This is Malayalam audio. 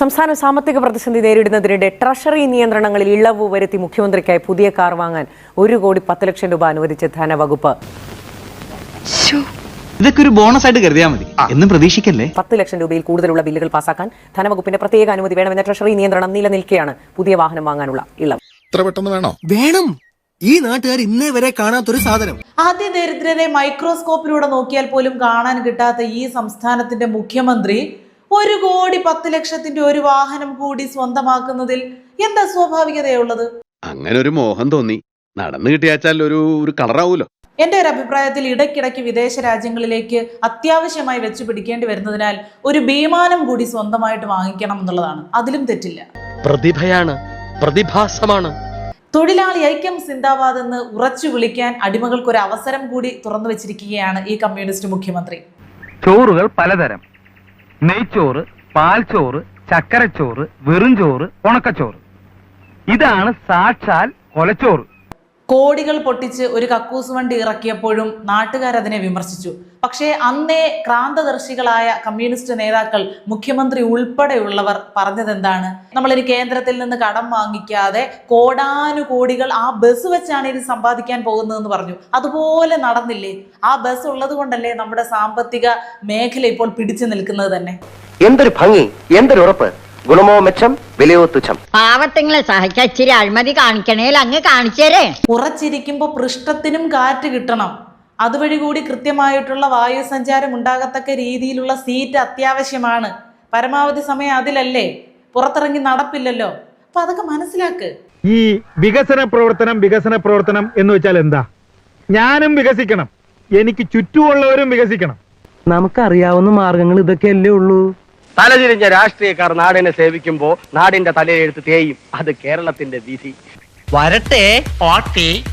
സംസ്ഥാന സാമ്പത്തിക പ്രതിസന്ധി നേരിടുന്നതിനിടെ ട്രഷറി നിയന്ത്രണങ്ങളിൽ ഇളവ് വരുത്തി മുഖ്യമന്ത്രിക്കായി പുതിയ കാർ വാങ്ങാൻ ഒരു കോടി പത്ത് ലക്ഷം രൂപ അനുവദിച്ച ധനവകുപ്പ്. ഇതൊക്കെ ഒരു ബോണസ് ആയിട്ട് കരുതിയാൽ മതി എന്നും പ്രതീക്ഷിക്കല്ലേ? പത്ത് ലക്ഷം രൂപയിൽ കൂടുതലുള്ള ബില്ലുകൾ പാസാക്കാൻ ധനവകുപ്പിന്റെ പ്രത്യേക അനുമതി വേണമെന്ന ട്രഷറി നിയന്ത്രണം നിലനിൽക്കെയാണ് പുതിയ വാഹനം വാങ്ങാനുള്ള ഇളവ്. ഇത്ര പെട്ടെന്ന് വേണോ? വേണം. ഈ നാട്ടുകാർ ഇന്നേ വരെ കാണാത്തൊരു സാധനം. അതിദരിദ്രരെ മൈക്രോസ്കോപ്പിലൂടെ നോക്കിയാൽ പോലും കാണാൻ കിട്ടാത്ത ഈ സംസ്ഥാനത്തിന്റെ മുഖ്യമന്ത്രി ഒരു കോടി പത്ത് ലക്ഷത്തിന്റെ ഒരു വാഹനം കൂടി സ്വന്തമാക്കുന്നതിൽ എന്താ സ്വാഭാവികതയുള്ളത്? അങ്ങനെ ഒരു മോഹം തോന്നി. നടന്നു കിട്ടിയാച്ചാൽ ഒരു ഒരു കളറാവൂലോ? എന്റെ ഒരു അഭിപ്രായത്തിൽ ഇടയ്ക്കിടയ്ക്ക് വിദേശ രാജ്യങ്ങളിലേക്ക് അത്യാവശ്യമായി വെച്ച് പിടിക്കേണ്ടി വരുന്നതിനാൽ ഒരു വിമാനം കൂടി സ്വന്തമായിട്ട് വാങ്ങിക്കണം എന്നുള്ളതാണ്. അതിലും തെറ്റില്ല. പ്രതിഭയാണ് പ്രതിഭാസമാണ്. തൊഴിലാളി ഐക്യം സിന്ദാബാദ് എന്ന് ഉറച്ചു വിളിക്കാൻ അടിമകൾക്ക് ഒരു അവസരം കൂടി തുറന്നു വെച്ചിരിക്കുകയാണ് ഈ കമ്മ്യൂണിസ്റ്റ് മുഖ്യമന്ത്രി. ചോറുകൾ പലതരം. നെയ്ച്ചോറ് പാൽച്ചോറ് ചക്കരച്ചോറ് വെറും ചോറ് ഉണക്കച്ചോറ്. ഇതാണ് സാക്ഷാൽ കൊലച്ചോറ്. കോടികൾ പൊട്ടിച്ച് ഒരു കക്കൂസ് വണ്ടി ഇറക്കിയപ്പോഴും നാട്ടുകാർ അതിനെ വിമർശിച്ചു. പക്ഷേ അന്നേ ക്രാന്തദർശികളായ കമ്മ്യൂണിസ്റ്റ് നേതാക്കൾ മുഖ്യമന്ത്രി ഉൾപ്പെടെയുള്ളവർ പറഞ്ഞതെന്താണ്? നമ്മളിനി കേന്ദ്രത്തിൽ നിന്ന് കടം വാങ്ങിക്കാതെ കോടാനുകോടികൾ ആ ബസ് വെച്ചാണ് ഇത് സമ്പാദിക്കാൻ പോകുന്നതെന്ന് പറഞ്ഞു. അതുപോലെ നടന്നില്ലേ? ആ ബസ് ഉള്ളത് കൊണ്ടല്ലേ നമ്മുടെ സാമ്പത്തിക മേഖല ഇപ്പോൾ പിടിച്ചു നിൽക്കുന്നത് തന്നെ? എന്തൊരു ഭംഗി എന്തൊരു ഉറപ്പ്. ഗുണമോ മെച്ചം? വിലയോ തുച്ഛം പാവത്തിങ്ങളെ സഹായിക്കാൻ ഇച്ചിരി അഴിമതി കാണിക്കണേൽ അങ്ങ് കാണിച്ചേരേ. ഉറച്ചിരിക്കുമ്പോൾ പൃഷ്ഠത്തിനും കാറ്റ് കിട്ടണം. അതുവഴി കൂടി കൃത്യമായിട്ടുള്ള വായു സഞ്ചാരം ഉണ്ടാകത്തക്ക രീതിയിലുള്ള സീറ്റ് അത്യാവശ്യമാണ്. പരമാവധി സമയം അതിലല്ലേ? പുറത്തിറങ്ങി നടപ്പില്ലല്ലോ. അപ്പൊ അതൊക്കെ മനസ്സിലാക്ക്. ഈ വികസന പ്രവർത്തനം വികസന പ്രവർത്തനം എന്ന് വെച്ചാൽ എന്താ? ഞാനും വികസിക്കണം. എനിക്ക് ചുറ്റുമുള്ളവരും വികസിക്കണം. നമുക്കറിയാവുന്ന മാർഗങ്ങൾ ഇതൊക്കെയല്ലേ ഉള്ളൂ. തലതിരിഞ്ഞ രാഷ്ട്രീയക്കാർ നാടിനെ സേവിക്കുമ്പോ നാടിന്റെ തലയെഴുത്ത് തേയും. അത് കേരളത്തിന്റെ വിധി. വരട്ടെ പാട്ടി